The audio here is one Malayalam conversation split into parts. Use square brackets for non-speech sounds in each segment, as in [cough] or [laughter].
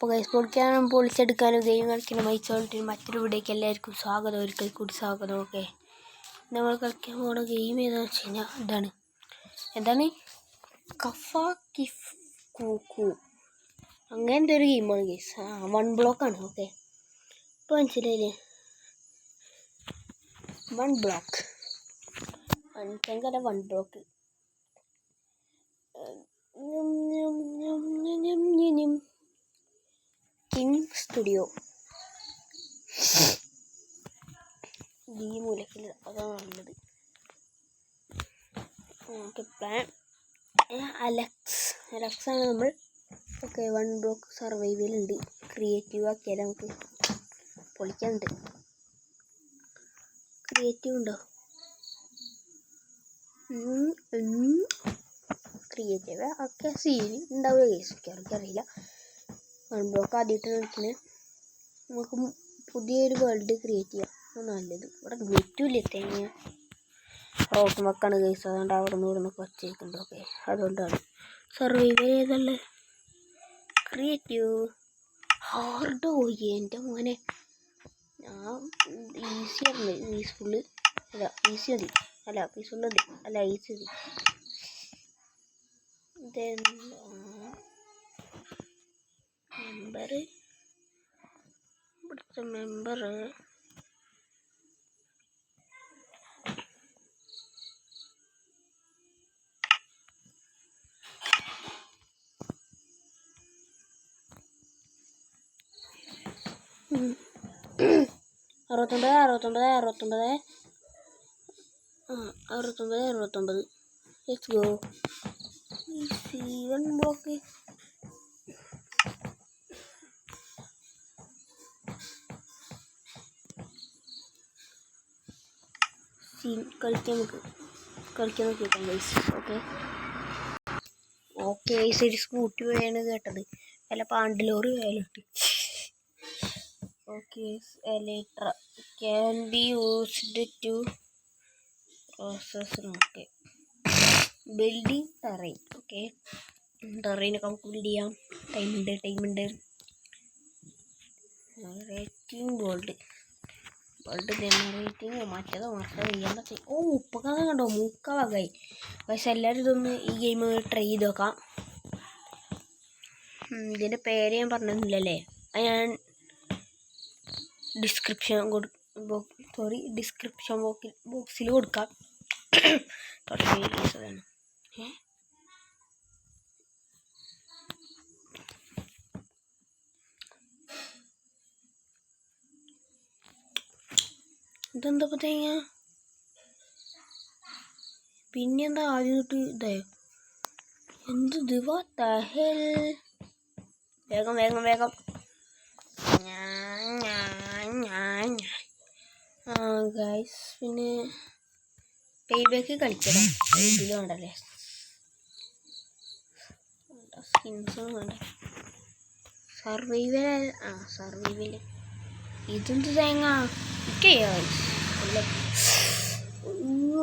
അപ്പോൾ ഗൈസ് പൊളിക്കാനും പൊളിച്ചെടുക്കാനും ഗെയിം കളിക്കാനും മൈച്ചോളിട്ടിനും മറ്റൊരു വീടേക്ക് എല്ലാവർക്കും സ്വാഗതം ഒരിക്കൽ കൂടി സ്വാഗതം ഓക്കെ നമ്മൾ കളിക്കാൻ പോകുന്ന ഗെയിം ഏതാണെന്ന് വെച്ച് കഴിഞ്ഞാൽ ഇതാണ് എന്താണ് കഫ കിഫ് കൂക്കു അങ്ങനത്തെ ഒരു ഗെയിമാണ് ഗൈസ് ആ വൺ ബ്ലോക്കാണ് ഓക്കെ ഇപ്പോൾ മനസ്സിലായില്ലേ one block one block king studio. ഈ മൂലക്കിൽ അതാണ് നല്ലത് അലക്സ് അലക്സ്. ആണ് നമ്മൾ ഓക്കെ വൺ ബ്ലോക്ക് സർവൈവലുണ്ട് ക്രിയേറ്റീവ് ആക്കിയാൽ നമുക്ക് പൊളിക്കാനുണ്ട്. ക്രിയേറ്റീവ് ഉണ്ടോ? ക്രിയേറ്റീവ് ഒക്കെ സീൻ ഉണ്ടാവുക കേസ് എനിക്കറിയില്ല. വൺ ബ്ലോക്ക് ആദ്യമായിട്ട് കളിക്കുന്നത് നമുക്ക് പുതിയൊരു വേൾഡ് ക്രിയേറ്റ് ചെയ്യാം. അത് നല്ലത്. ഇവിടെ നെറ്റില്ല തേങ്ങ. റോട്ട് മക്കാണ് കേസ് അതുകൊണ്ട് അവിടെ നിന്ന് ഇവിടെ നിന്നൊക്കെ വച്ചേക്കുന്നുണ്ട് ഓക്കെ അതുകൊണ്ടാണ്. സർവൈവൽ ഏതല്ലേ ക്രിയേറ്റീവ് ഹാർഡ് പോയി എന്റെ മോനെ. ഞാൻ ഈസി ആണ്. പീസ്ഫുള്ള് അല്ല ഈസി മതി. അല്ല പീസ്ഫുള്ള് മതി. അല്ല ഈസി മതി. ഇതെന്താ? മെമ്പർ ഇവിടുത്തെ മെമ്പർ അറുപത്തൊമ്പത് അറുപത്തൊമ്പത് അറുപത്തൊമ്പത്. അറുപത്തൊമ്പത് അറുപത്തൊമ്പത്. ലെറ്റ്സ് ഗോ ഈ സീവൺ ബ്ലോക്ക് സീൻ കളിക്കാൻ നമുക്ക് കളിക്കാൻ നോക്കിയേക്കാം ഗൈസ് ഓക്കെ ഓക്കെ ഗൈസ് ഒരു സ്കൂട്ടി വഴിയാണ് കേട്ടത്. അല്ല പാണ്ടിലോറ് വേലോട്ട് okay Elytra can be used to process okay building terrain okay ടെറൈനൊക്കെ നമുക്ക് ബിൽഡ് ചെയ്യാം. ടൈമുണ്ട് ടൈമുണ്ട് റേറ്റിംഗ് ഗോൾഡ് ഗോൾഡ് ജനറേറ്റിംഗ് മറ്റേതോ മറ്റേതോ ചെയ്യാൻ പറ്റും ഓ ഉപ്പൊക്കെ കണ്ടോ? മൂക്ക വകയായി പക്ഷെ എല്ലാവരും ഇതൊന്ന് ഈ ഗെയിം ട്രൈ ചെയ്ത് നോക്കാം. ഇതിന്റെ പേര് ഞാൻ പറഞ്ഞില്ലല്ലേ അത് ഞാൻ ഡിസ്ക്രിപ്ഷൻ കൊടു സോറി ഡിസ്ക്രിപ്ഷൻ ബോക്സിൽ കൊടുക്കാം. [coughs] തുടങ്ങിയാണ് ഇതെന്താ തേങ്ങ? പിന്നെ എന്താ ആദ്യം തൊട്ട് ഇതായോ എന്ത് ദിവ തഹൽ. വേഗം വേഗം വേഗം. ആ ഗൈസ് പിന്നെ പേ ബാക്ക് കളിക്കണം ഇതിൽ വേണ്ടല്ലേ സ്കിൻസും വേണ്ട. സർവൈവൽ ആ സർവൈവൽ ഇതെന്ത് തേങ്ങ?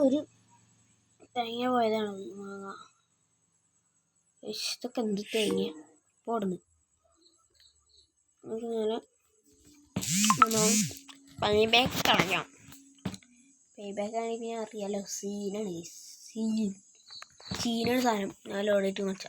ഒരു തേങ്ങ പോയതാണ് മാങ്ങ. ഇതൊക്കെ എന്ത് തേങ്ങ പോടുന്നു പനി ബാക്ക് കളയാം. പേ ബാഗ് ആണെങ്കിൽ ഞാൻ അറിയാലോ സീനാണ്. സീൻ. സീനാണ് സാധനം. ഞാൻ ലോഡായിട്ട് വെച്ചാൽ